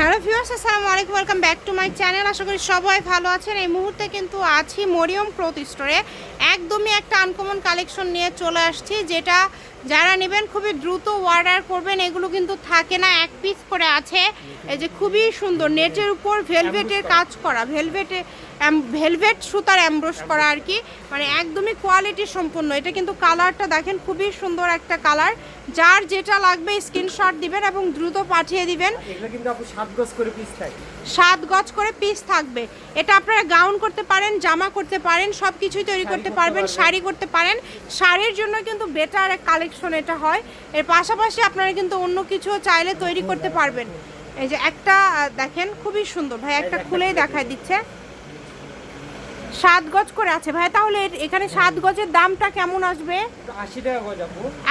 Hello viewers, আসসালামু আলাইকুম, welcome back to my channel. আশা করি সবাই ভালো আছেন। এই মুহূর্তে কিন্তু আছি মরিয়ম ক্লথ স্টোরে। একদমই একটা আনকমন কালেকশন নিয়ে চলে আসছি, যেটা যারা নেবেন খুবই দ্রুত অর্ডার করবেন এগুলো কিন্তু থাকে না এক পিস করে আছে। এই যে খুবই সুন্দর নেটের উপর ভেলভেটের কাজ করা ভেলভেটে ভেলভেট সুতার অ্যাম্ব্রোস করা আর কি। মানে একদমই কোয়ালিটি সম্পন্ন। এটা কিন্তু কালারটা দেখেন খুবই সুন্দর একটা কালার যার যেটা লাগবে স্ক্রিনশট দিবেন এবং দ্রুত পাঠিয়ে দিবেন। পিস সাত গজ করে পিস থাকবে। এটা আপনারা গাউন করতে পারেন জামা করতে পারেন সব কিছুই তৈরি করতে পারবেন শাড়ি করতে পারেন। শাড়ির জন্য কিন্তু বেটার কালেকশন এটা হয়। এর পাশাপাশি আপনারা কিন্তু অন্য কিছু চাইলে তৈরি করতে পারবেন। এই যে একটা দেখেন খুবই সুন্দর। ভাই একটা খুলেই দেখায় দিচ্ছে। সাত গজ করে আছে। ভাই তাহলে এখানে সাত গজের দামটা কেমন আসবে? আশি টাকা গজ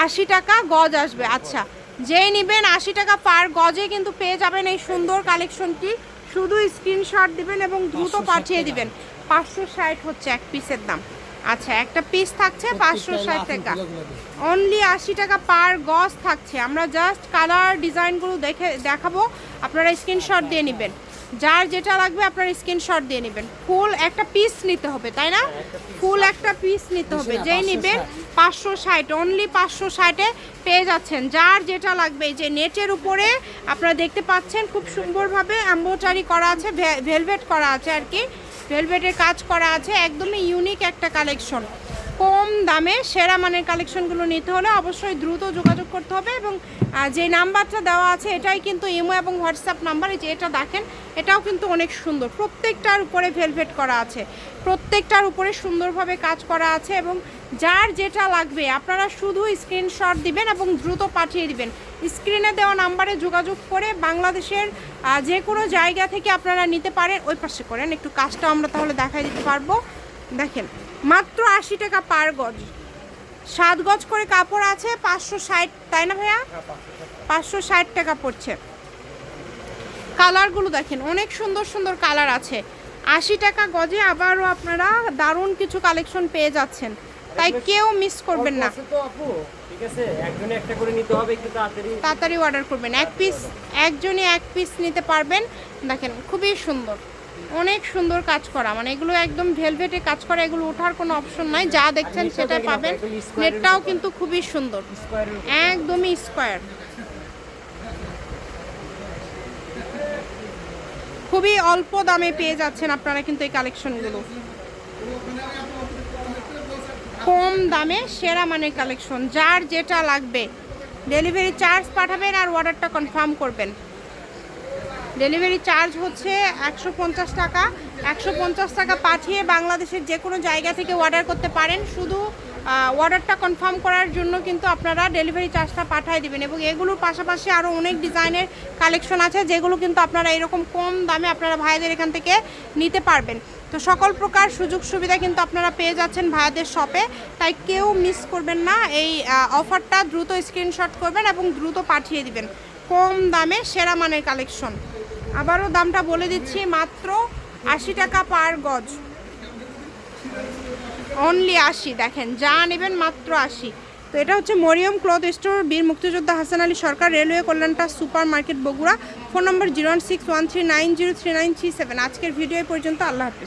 আশি টাকা গজ আসবে আচ্ছা। যেই নেবেন আশি টাকা পার গজে কিন্তু পেয়ে যাবেন এই সুন্দর কালেকশনটি শুধু স্ক্রিনশট দিবেন এবং দ্রুত পাঠিয়ে দিবেন। পাঁচশো ষাট হচ্ছে এক পিসের দাম। আচ্ছা একটা পিস থাকছে পাঁচশো ষাট টাকা। অনলি আশি টাকা পার গজ থাকছে। আমরা জাস্ট কালার ডিজাইনগুলো দেখে দেখাবো। আপনারা স্ক্রিনশট দিয়ে নেবেন। যার যেটা লাগবে আপনার স্ক্রিনশট দিয়ে নেবেন। ফুল একটা পিস নিতে হবে তাই না? ফুল একটা পিস নিতে হবে। যেই নেবেন পাঁচশো ষাট অনলি পাঁচশো ষাটে পেয়ে যাচ্ছেন। যার যেটা লাগবে এই যে নেটের উপরে আপনারা দেখতে পাচ্ছেন খুব সুন্দরভাবে অ্যাম্বোটারি করা আছে ভেলভেট করা আছে আর কি। ভেলভেটের কাজ করা আছে একদমই ইউনিক একটা কালেকশন কম দামে সেরা মানের কালেকশনগুলো নিতে হলে অবশ্যই দ্রুত যোগাযোগ করতে হবে এবং যে নাম্বারটা দেওয়া আছে এটাই কিন্তু ইমো এবং হোয়াটসঅ্যাপ নাম্বার, এই যে এটা দেখেন, এটাও কিন্তু অনেক সুন্দর। প্রত্যেকটার উপরে ভেলভেট করা আছে, প্রত্যেকটার উপরে সুন্দরভাবে কাজ করা আছে এবং যার যেটা লাগবে, আপনারা শুধু স্ক্রিনশট দিবেন এবং দ্রুত পাঠিয়ে দিবেন। স্ক্রিনে দেওয়া নাম্বারে যোগাযোগ করে বাংলাদেশের যে কোনো জায়গা থেকে আপনারা নিতে পারেন, ওই পাশে করেন। একটু কাজটা আমরা তাহলে দেখাই দিতে পারব। দেখেন মাত্র আশি টাকা পার গজ। সাত গজ করে কাপড় আছে পাঁচশো ষাট তাই না ভাইয়া? পাঁচশো ষাট। টাকা পড়ছে। কালারগুলো দেখেন অনেক সুন্দর সুন্দর কালার আছে। আশি টাকা গজে আবারও আপনারা দারুণ কিছু কালেকশন পেয়ে যাচ্ছেন। তাই কেউ মিস করবেন না। তাড়াতাড়ি। অর্ডার করবেন। এক পিস একজনই এক পিস নিতে পারবেন। দেখেন খুবই সুন্দর। অনেক সুন্দর কাজ করা। মানে এগুলো একদম ভেলভেটে কাজ করা, এগুলো ওঠার কোনো অপশন নাই। যা দেখছেন সেটা পাবেন। নেটটাও কিন্তু খুবই সুন্দর। একদমই স্কোয়ার খুবই অল্প দামে পেয়ে যাচ্ছেন আপনারা কিন্তু এই কালেকশনগুলো কম দামে সেরা মানের কালেকশন যার যেটা লাগবে। ডেলিভারি চার্জ পাঠাবেন আর অর্ডারটা কনফার্ম করবেন। ডেলিভারি চার্জ হচ্ছে একশো পঞ্চাশ টাকা। একশো পঞ্চাশ টাকা পাঠিয়ে বাংলাদেশের যে কোনো জায়গা থেকে অর্ডার করতে পারেন। শুধু অর্ডারটা কনফার্ম করার জন্য কিন্তু আপনারা ডেলিভারি চার্জটা পাঠিয়ে দিবেন এবং এগুলোর পাশাপাশি আরও অনেক ডিজাইনের কালেকশন আছে, যেগুলো কিন্তু আপনারা এরকম কম দামে আপনারা ভাইদের এখান থেকে নিতে পারবেন। তো সকল প্রকার সুযোগ সুবিধা কিন্তু আপনারা পেয়ে যাচ্ছেন ভাইদের শপে তাই কেউ মিস করবেন না, এই অফারটা দ্রুত স্ক্রিনশট করবেন এবং দ্রুত পাঠিয়ে দিবেন। কম দামে সেরা মানের কালেকশন আবারও দামটা বলে দিচ্ছি, মাত্র আশি টাকা পার গজ। অনলি আশি, দেখেন, যা নেবেন মাত্র আশি। তো এটা হচ্ছে মরিয়ম ক্লথ স্টোর, বীর মুক্তিযোদ্ধা Hasan Ali Sarkar, railway কল্যাণটা super market Bogura. Phone number zero one six one three nine zero nine three seven. আজকের ভিডিও পর্যন্ত, আল্লাহ হাফিজ।